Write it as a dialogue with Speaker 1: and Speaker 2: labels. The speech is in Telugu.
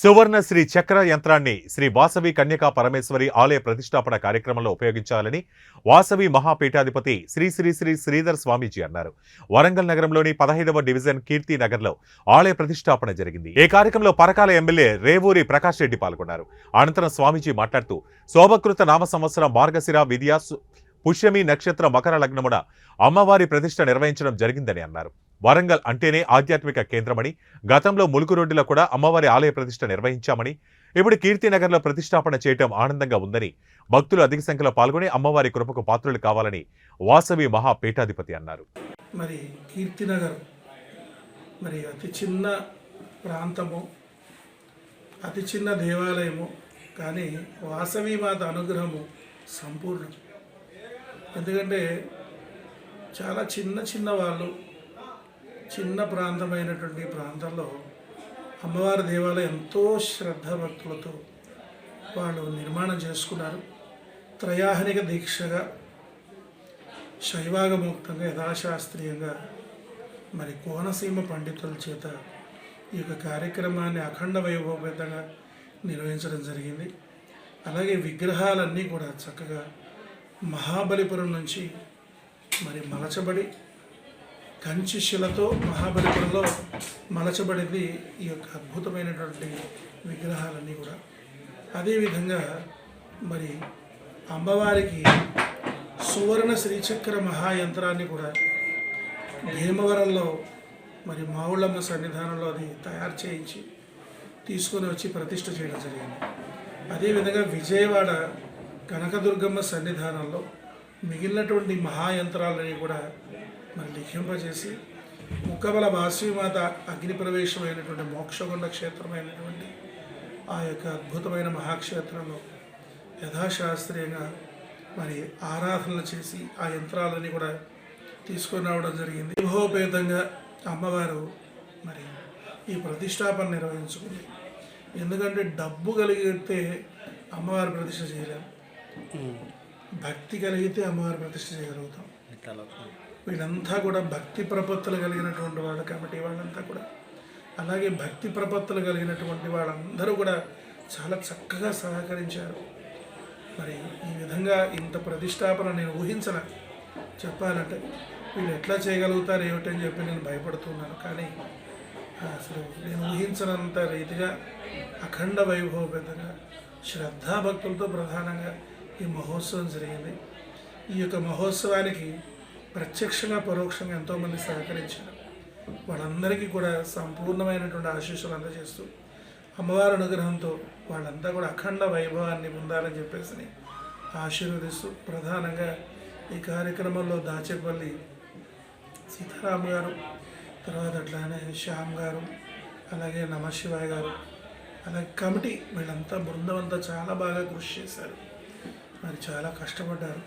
Speaker 1: సువర్ణ శ్రీ చక్ర యంత్రాన్ని శ్రీ వాసవి కన్యకా పరమేశ్వరి ఆలయ ప్రతిష్టాపన కార్యక్రమంలో ఉపయోగించాలని వాసవి మహాపీఠాధిపతి శ్రీ శ్రీ శ్రీ శ్రీధర్ స్వామీజీ అన్నారు. వరంగల్ నగరంలోని పదహైదవ డివిజన్ కీర్తి నగర్లో ఆలయ ప్రతిష్టాపన జరిగింది. ఈ కార్యక్రమంలో పరకాల ఎమ్మెల్యే రేవూరి ప్రకాష్ రెడ్డి పాల్గొన్నారు. అనంతరం స్వామీజీ మాట్లాడుతూ శోభకృత నామ సంవత్సరం మార్గశిర విద్యా పుష్యమి నక్షత్ర మకర లగ్నమున అమ్మవారి ప్రతిష్ట నిర్వహించడం జరిగిందని అన్నారు. వరంగల్ అంటేనే ఆధ్యాత్మిక కేంద్రమని గతంలో ములుగు రోడ్డులో కూడా అమ్మవారి ఆలయ ప్రతిష్ట నిర్వహించామని ఇప్పుడు కీర్తినగర్లో ప్రతిష్టాపన చేయటం ఆనందంగా ఉందని భక్తులు అధిక సంఖ్యలో పాల్గొని అమ్మవారి కృపకు పాత్రులు కావాలని వాసవి మహాపీఠాధిపతి అన్నారు.
Speaker 2: మరి కీర్తినగర్ మరి అతి చిన్న ప్రాంతము అతి చిన్న దేవాలయము కానీ వాసవి మాత అనుగ్రహము సంపూర్ణం. ఎందుకంటే చాలా చిన్న చిన్న వాళ్ళు చిన్న ప్రాంతమైనటువంటి ప్రాంతంలో అమ్మవారి దేవాలయం ఎంతో శ్రద్ధ భక్తులతో వాళ్ళు నిర్మాణం చేసుకున్నారు. త్రయాహనిక దీక్షగా శైవాగముక్తంగా యథాశాస్త్రీయంగా మరి కోనసీమ పండితుల చేత ఈ యొక్క కార్యక్రమాన్ని అఖండ వైభవపేతంగా నిర్వహించడం జరిగింది. అలాగే విగ్రహాలన్నీ కూడా చక్కగా మహాబలిపురం నుంచి మరి మలచబడి కంచి శిలతో మహాబలిపురంలో మలచబడింది ఈ యొక్క అద్భుతమైనటువంటి విగ్రహాలన్నీ కూడా. అదేవిధంగా మరి అమ్మవారికి సువర్ణ శ్రీచక్ర మహాయంత్రాన్ని కూడా భీమవరంలో మరి మావుళ్ళమ్మ సన్నిధానంలో అది తయారు చేయించి తీసుకొని వచ్చి ప్రతిష్ఠ చేయడం జరిగింది. అదేవిధంగా విజయవాడ కనకదుర్గమ్మ సన్నిధానంలో మిగిలినటువంటి మహాయంత్రాలని కూడా మరి లిఖింపజేసి ముక్కబల వాసవిమాత అగ్ని ప్రవేశమైనటువంటి మోక్షగుండ క్షేత్రమైనటువంటి ఆ యొక్క అద్భుతమైన మహాక్షేత్రంలో యథాశాస్త్రీయంగా మరి ఆరాధనలు చేసి ఆ యంత్రాలని కూడా తీసుకొని రావడం జరిగింది. వైభవపేతంగా అమ్మవారు మరి ఈ ప్రతిష్టాపన నిర్వహించుకుంది. ఎందుకంటే డబ్బు కలిగితే అమ్మవారి ప్రతిష్ట చేయలేం. భక్తి కలిగితే అమ్మవారి ప్రతిష్ట చేయగలుగుతాం. వీళ్ళంతా కూడా భక్తి ప్రపత్తులు కలిగినటువంటి వాళ్ళు కాబట్టి వాళ్ళంతా కూడా. అలాగే భక్తి ప్రపత్తులు కలిగినటువంటి వాళ్ళందరూ కూడా చాలా చక్కగా సహకరించారు. మరి ఈ విధంగా ఇంత ప్రతిష్టాపన నేను ఊహించలే. చెప్పాలంటే వీళ్ళు ఎట్లా చేయగలుగుతారు ఏమిటని చెప్పి నేను భయపడుతున్నాను. కానీ అసలు నేను ఊహించనంత రీతిగా అఖండ వైభవపేతంగా శ్రద్ధాభక్తులతో ప్రధానంగా ఈ మహోత్సవం జరిగింది. ఈ యొక్క మహోత్సవానికి ప్రత్యక్షంగా పరోక్షంగా ఎంతోమంది సహకరించారు. వాళ్ళందరికీ కూడా సంపూర్ణమైనటువంటి ఆశీస్సులు అందజేస్తూ అమ్మవారి అనుగ్రహంతో వాళ్ళంతా కూడా అఖండ వైభవాన్ని పొందాలని చెప్పేసి ఆశీర్వదిస్తూ ప్రధానంగా ఈ కార్యక్రమంలో దాచేపల్లి సీతారాం గారు తర్వాత అట్లానే శ్యామ్ గారు అలాగే నమశివాయ్ గారు అలాగే కమిటీ వీళ్ళంతా బృందం అంతా చాలా బాగా కృషి చేశారు. మరి చాలా కష్టపడ్డారు.